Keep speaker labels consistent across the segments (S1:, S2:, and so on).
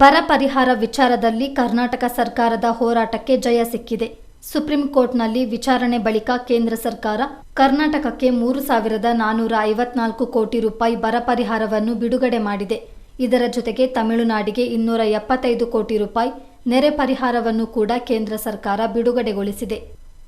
S1: ಬರ ಪರಿಹಾರ ವಿಚಾರದಲ್ಲಿ ಕರ್ನಾಟಕ ಸರ್ಕಾರದ ಹೋರಾಟಕ್ಕೆ ಜಯ ಸಿಕ್ಕಿದೆ. ಸುಪ್ರೀಂ ಕೋರ್ಟ್ನಲ್ಲಿ ವಿಚಾರಣೆ ಬಳಿಕ ಕೇಂದ್ರ ಸರ್ಕಾರ, ಕರ್ನಾಟಕಕ್ಕೆ ಮೂರು ಸಾವಿರದ ನಾನೂರ ಐವತ್ನಾಲ್ಕು ಕೋಟಿ ರೂಪಾಯಿ ಬರ ಪರಿಹಾರವನ್ನು ಬಿಡುಗಡೆ ಮಾಡಿದೆ. ಇದರ ಜೊತೆಗೆ ತಮಿಳುನಾಡಿಗೆ ಇನ್ನೂರ ಎಪ್ಪತ್ತೈದು ಕೋಟಿ ರೂಪಾಯಿ ನೆರೆ ಪರಿಹಾರವನ್ನು ಕೂಡ ಕೇಂದ್ರ ಸರ್ಕಾರ ಬಿಡುಗಡೆಗೊಳಿಸಿದೆ.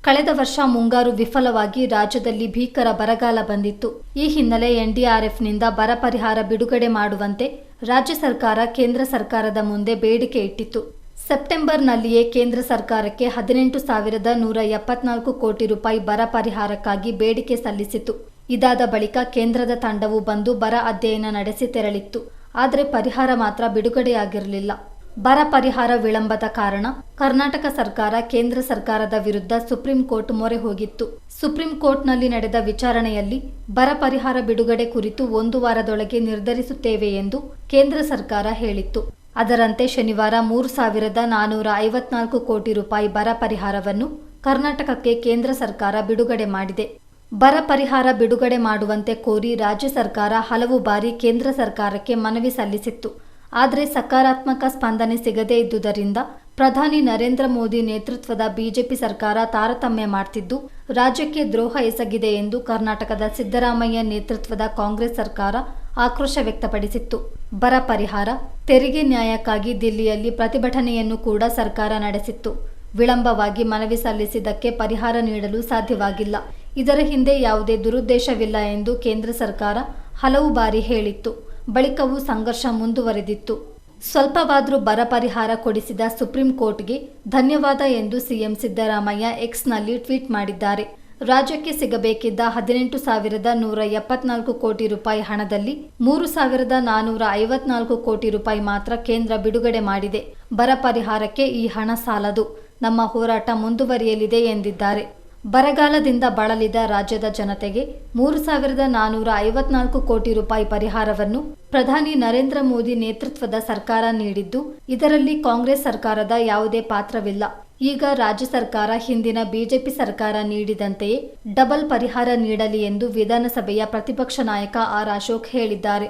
S1: ಕಳೆದ ವರ್ಷ ಮುಂಗಾರು ವಿಫಲವಾಗಿ ರಾಜ್ಯದಲ್ಲಿ ಭೀಕರ ಬರಗಾಲ ಬಂದಿತ್ತು. ಈ ಹಿನ್ನೆಲೆ ಎನ್ಡಿಆರ್ಎಫ್ನಿಂದ ಬರ ಪರಿಹಾರ ಬಿಡುಗಡೆ ಮಾಡುವಂತೆ ರಾಜ್ಯ ಸರ್ಕಾರ ಕೇಂದ್ರ ಸರ್ಕಾರದ ಮುಂದೆ ಬೇಡಿಕೆ ಇಟ್ಟಿತ್ತು. ಸೆಪ್ಟೆಂಬರ್ನಲ್ಲಿಯೇ ಕೇಂದ್ರ ಸರ್ಕಾರಕ್ಕೆ ಹದಿನೆಂಟು ಸಾವಿರದ ನೂರ ಎಪ್ಪತ್ನಾಲ್ಕು ಕೋಟಿ ರೂಪಾಯಿ ಬರ ಪರಿಹಾರಕ್ಕಾಗಿ ಬೇಡಿಕೆ ಸಲ್ಲಿಸಿತು ಇದಾದ ಬಳಿಕ ಕೇಂದ್ರದ ತಂಡವು ಬಂದು ಬರ ಅಧ್ಯಯನ ನಡೆಸಿ ತೆರಳಿತ್ತು. ಆದರೆ ಪರಿಹಾರ ಮಾತ್ರ ಬಿಡುಗಡೆಯಾಗಿರಲಿಲ್ಲ. ಬರ ಪರಿಹಾರ ವಿಳಂಬದ ಕಾರಣ ಕರ್ನಾಟಕ ಸರ್ಕಾರ, ಕೇಂದ್ರ ಸರ್ಕಾರದ ವಿರುದ್ಧ ಸುಪ್ರೀಂ ಕೋರ್ಟ್ ಮೊರೆ ಹೋಗಿತ್ತು. ಸುಪ್ರೀಂ ಕೋರ್ಟ್ನಲ್ಲಿ ನಡೆದ ವಿಚಾರಣೆಯಲ್ಲಿ ಬರ ಪರಿಹಾರ ಬಿಡುಗಡೆ ಕುರಿತು ಒಂದು ವಾರದೊಳಗೆ ನಿರ್ಧರಿಸುತ್ತೇವೆ ಎಂದು ಕೇಂದ್ರ ಸರ್ಕಾರ ಹೇಳಿತ್ತು. ಅದರಂತೆ ಶನಿವಾರ ಮೂರು ಸಾವಿರದ ನಾನೂರ ಐವತ್ನಾಲ್ಕು ಕೋಟಿ ರೂಪಾಯಿ ಬರ ಪರಿಹಾರವನ್ನು ಕರ್ನಾಟಕಕ್ಕೆ ಕೇಂದ್ರ ಸರ್ಕಾರ ಬಿಡುಗಡೆ ಮಾಡಿದೆ. ಬರ ಪರಿಹಾರ ಬಿಡುಗಡೆ ಮಾಡುವಂತೆ ಕೋರಿ ರಾಜ್ಯ ಸರ್ಕಾರ ಹಲವು ಬಾರಿ ಕೇಂದ್ರ ಸರ್ಕಾರಕ್ಕೆ ಮನವಿ ಸಲ್ಲಿಸಿತ್ತು. ಆದರೆ ಸಕಾರಾತ್ಮಕ ಸ್ಪಂದನೆ ಸಿಗದೇ ಇದ್ದುದರಿಂದ ಪ್ರಧಾನಿ ನರೇಂದ್ರ ಮೋದಿ ನೇತೃತ್ವದ ಬಿಜೆಪಿ ಸರ್ಕಾರ ತಾರತಮ್ಯ ಮಾಡ್ತಿದ್ದು, ರಾಜ್ಯಕ್ಕೆ ದ್ರೋಹ ಎಸಗಿದೆ ಎಂದು ಕರ್ನಾಟಕದ ಸಿದ್ದರಾಮಯ್ಯ ನೇತೃತ್ವದ ಕಾಂಗ್ರೆಸ್ ಸರ್ಕಾರ ಆಕ್ರೋಶ ವ್ಯಕ್ತಪಡಿಸಿತ್ತು. ಬರ ಪರಿಹಾರ, ತೆರಿಗೆ ನ್ಯಾಯಕ್ಕಾಗಿ ದಿಲ್ಲಿಯಲ್ಲಿ ಪ್ರತಿಭಟನೆಯನ್ನು ಕೂಡ ಸರ್ಕಾರ ನಡೆಸಿತ್ತು. ವಿಳಂಬವಾಗಿ ಮನವಿ ಸಲ್ಲಿಸಿದ್ದಕ್ಕೆ ಪರಿಹಾರ ನೀಡಲು ಸಾಧ್ಯವಾಗಿಲ್ಲ. ಇದರ ಹಿಂದೆ ಯಾವುದೇ ದುರುದ್ದೇಶವಿಲ್ಲ ಎಂದು ಕೇಂದ್ರ ಸರ್ಕಾರ ಹಲವು ಬಾರಿ ಹೇಳಿತ್ತು. ಬಳಿಕವೂ ಸಂಘರ್ಷ ಮುಂದುವರೆದಿತ್ತು. ಸ್ವಲ್ಪವಾದರೂ ಬರ ಪರಿಹಾರ ಕೊಡಿಸಿದ ಸುಪ್ರೀಂ ಕೋರ್ಟ್ಗೆ ಧನ್ಯವಾದ ಎಂದು ಸಿಎಂ ಸಿದ್ದರಾಮಯ್ಯ ಎಕ್ಸ್ನಲ್ಲಿ ಟ್ವೀಟ್ ಮಾಡಿದ್ದಾರೆ. ರಾಜ್ಯಕ್ಕೆ ಸಿಗಬೇಕಿದ್ದ ಹದಿನೆಂಟು ಸಾವಿರದ ನೂರ ಎಪ್ಪತ್ನಾಲ್ಕು ಕೋಟಿ ರೂಪಾಯಿ ಹಣದಲ್ಲಿ ಮೂರು ಸಾವಿರದ ನಾನೂರ ಐವತ್ನಾಲ್ಕು ಕೋಟಿ ರೂಪಾಯಿ ಮಾತ್ರ ಕೇಂದ್ರ ಬಿಡುಗಡೆ ಮಾಡಿದೆ. ಬರ ಪರಿಹಾರಕ್ಕೆ ಈ ಹಣ ಸಾಲದು. ನಮ್ಮ ಹೋರಾಟ ಮುಂದುವರಿಯಲಿದೆ ಎಂದಿದ್ದಾರೆ. ಬರಗಾಲದಿಂದ ಬಳಲಿದ ರಾಜ್ಯದ ಜನತೆಗೆ ಮೂರು ಸಾವಿರದ ನಾನೂರ ಐವತ್ನಾಲ್ಕು ಕೋಟಿ ರೂಪಾಯಿ ಪರಿಹಾರವನ್ನು ಪ್ರಧಾನಿ ನರೇಂದ್ರ ಮೋದಿ ನೇತೃತ್ವದ ಸರ್ಕಾರ ನೀಡಿದ್ದು, ಇದರಲ್ಲಿ ಕಾಂಗ್ರೆಸ್ ಸರ್ಕಾರದ ಯಾವುದೇ ಪಾತ್ರವಿಲ್ಲ. ಈಗ ರಾಜ್ಯ ಸರ್ಕಾರ ಹಿಂದಿನ ಬಿಜೆಪಿ ಸರ್ಕಾರ ನೀಡಿದಂತೆಯೇ ಡಬಲ್ ಪರಿಹಾರ ನೀಡಲಿ ಎಂದು ವಿಧಾನಸಭೆಯ ಪ್ರತಿಪಕ್ಷ ನಾಯಕ ಆರ್ ಅಶೋಕ್ ಹೇಳಿದ್ದಾರೆ.